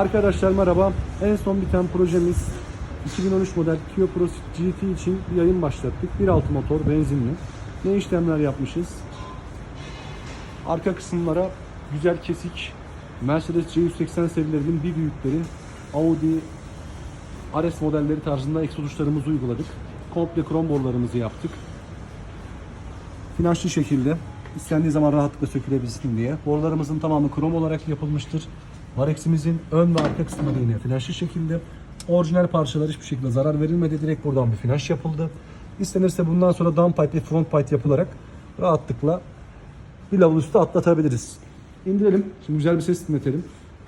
Arkadaşlar merhaba. En son biten projemiz 2013 model Kia Proceed GT için bir yayın başlattık. 1.6 motor benzinli. Ne işlemler yapmışız? Arka kısımlara güzel kesik Mercedes C180 serilerinin bir büyükleri Audi RS modelleri tarzında egzoz uçlarımızı uyguladık. Komple krom borularımızı yaptık. Flanşlı şekilde istendiği zaman rahatlıkla sökülebilsin diye. Borularımızın tamamı krom olarak yapılmıştır. Varex'imizin ön ve arka kısmı da yine flanşlı şekilde. Orijinal parçalar hiçbir şekilde zarar verilmedi. Direkt buradan bir flanş yapıldı. İstenirse bundan sonra downpipe ve front pipe yapılarak rahatlıkla bir level üstü atlatabiliriz. İndirelim. Şimdi güzel bir ses dinletelim.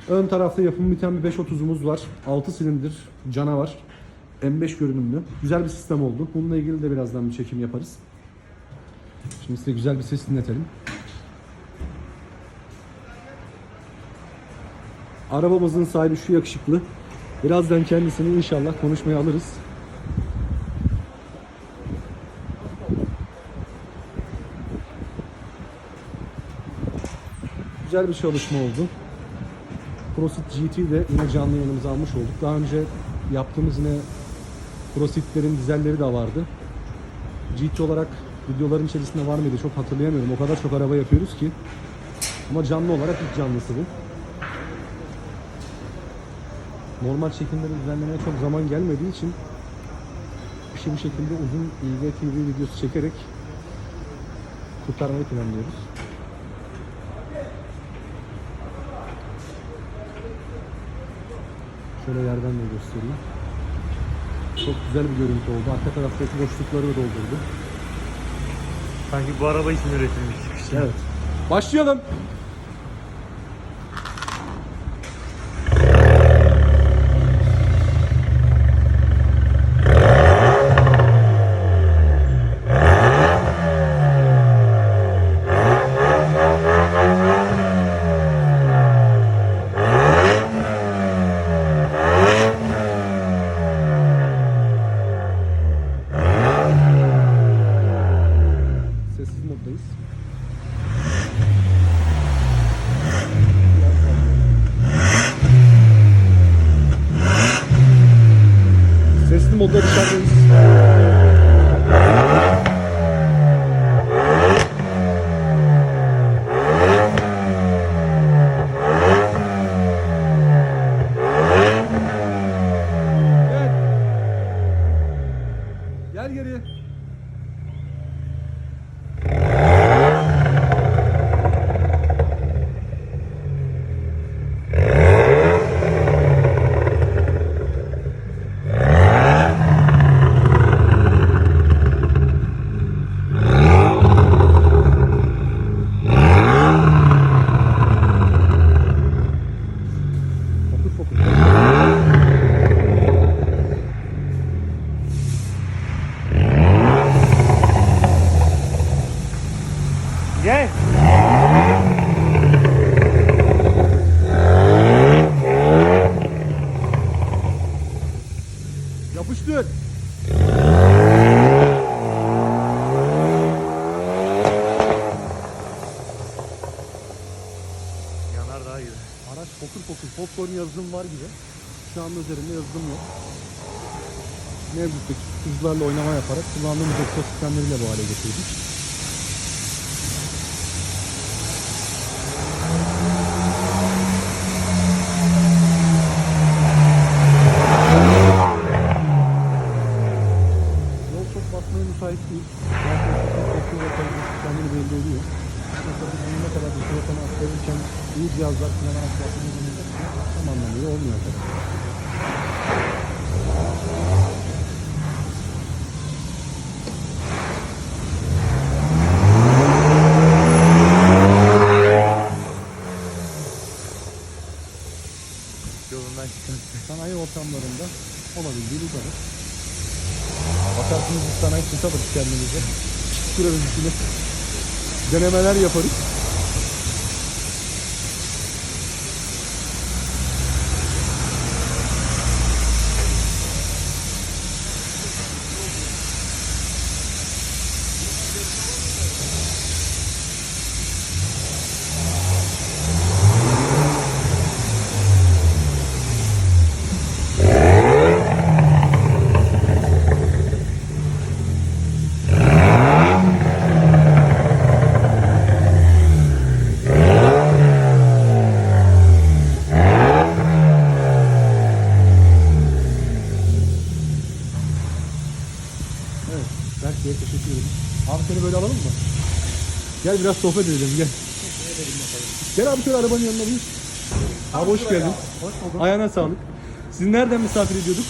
Ön tarafta yapımı biten bir 530'umuz var. 6 silindir canavar. M5 görünümlü. Güzel bir sistem oldu. Bununla ilgili de birazdan bir çekim yaparız. Şimdi size güzel bir ses dinletelim. Arabamızın sahibi şu yakışıklı. Birazdan kendisini inşallah konuşmaya alırız. Güzel bir çalışma oldu. Prosit GT de yine canlı yanımıza almış olduk. Daha önce yaptığımız yine Prositlerin dizelleri de vardı. GT olarak videoların içerisinde var mıydı çok hatırlayamıyorum. O kadar çok araba yapıyoruz ki. Ama canlı olarak ilk canlısı bu. Normal çekimleri düzenlemeye çok zaman gelmediği için işi bir şekilde uzun İGTV videosu çekerek kurtarmayı planlıyoruz. Şöyle yerden de göstereyim. Çok güzel bir görüntü oldu. Arka taraftaki boşlukları da doldurdu. Sanki bu araba için üretilmiş. Evet. Başlayalım. Sesli modda dışarıdayız. Gel. Gel Gel. Yapıştır. Yanar daha iyi. Araç fokur fokur popcorn yazılım var gibi. Şu anda üzerinde yazılım yok. Mevcuttaki tuzlarla oynama yaparak kullandığımız egzoz sistemleriyle bu hale getirdik. Yol çok basmaya müsait değil. Zaten çok ve kalitesi kendini belli ediyor. Mesela biz bunu ne kadar bir telefona aktarırken iyi cihazlar kullanarak yaptığımız tam anlamıyla olmuyor. Yolundan çıkın. Sanayi ortamlarında olabildiği kadar. Bakarsınız biz sanayi tutarız kendimize. Şurada üstüne denemeler yaparız. Seni böyle alalım mı? Gel biraz sohbet edelim gel. Gel abi şöyle arabanın yanına bir. Abi hoş geldin. Hoş bulduk. Ayağına sağlık. Sizi nereden misafir ediyorduk?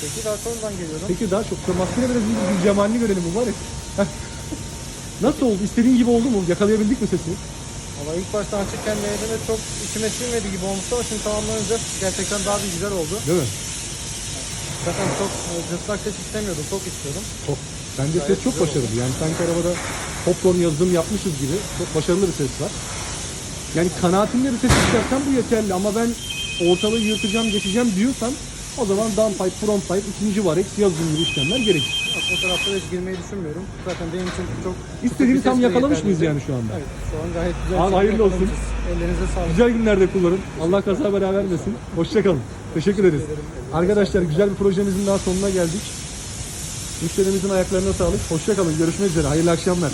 Peki daha sonradan geliyorum. Peki daha çok. Maskene biraz bir cemalini görelim mübarek. Heh. Nasıl oldu? İstediğin gibi oldu mu? Yakalayabildik mi sesini? Valla ilk başta açıkken denediğimde çok içime sinmedi gibi olmuştu ama şimdi tamamlanınca gerçekten daha bir güzel oldu. Değil mi? Zaten çok e, cırtlak ses istemiyordum, çok istiyordum. Çok. Bence ses çok başarılı. Yani sanki arabada popcorn yazılım yapmışız gibi çok başarılı bir ses var. Yani kanaatimle bir ses çıkarsan bu yeterli ama ben ortalığı yırtacağım, geçeceğim diyorsan o zaman downpipe, frontpipe, ikinci varex yazılım gibi işlemler gerekir. Yok, o tarafta hiç girmeyi düşünmüyorum. Zaten benim için çok... İstediğimi tam yakalamış mıyız yani şu anda? Evet, şu an gayet güzel. Abi hayırlı olsun. Ellerinize sağlık. Güzel günlerde kullanın. Allah kaza bela vermesin. Hoşçakalın. Teşekkür ederiz. Arkadaşlar güzel bir projemizin daha sonuna geldik. Müşterimizin ayaklarına sağlık. Hoşçakalın. Görüşmek üzere. Hayırlı akşamlar.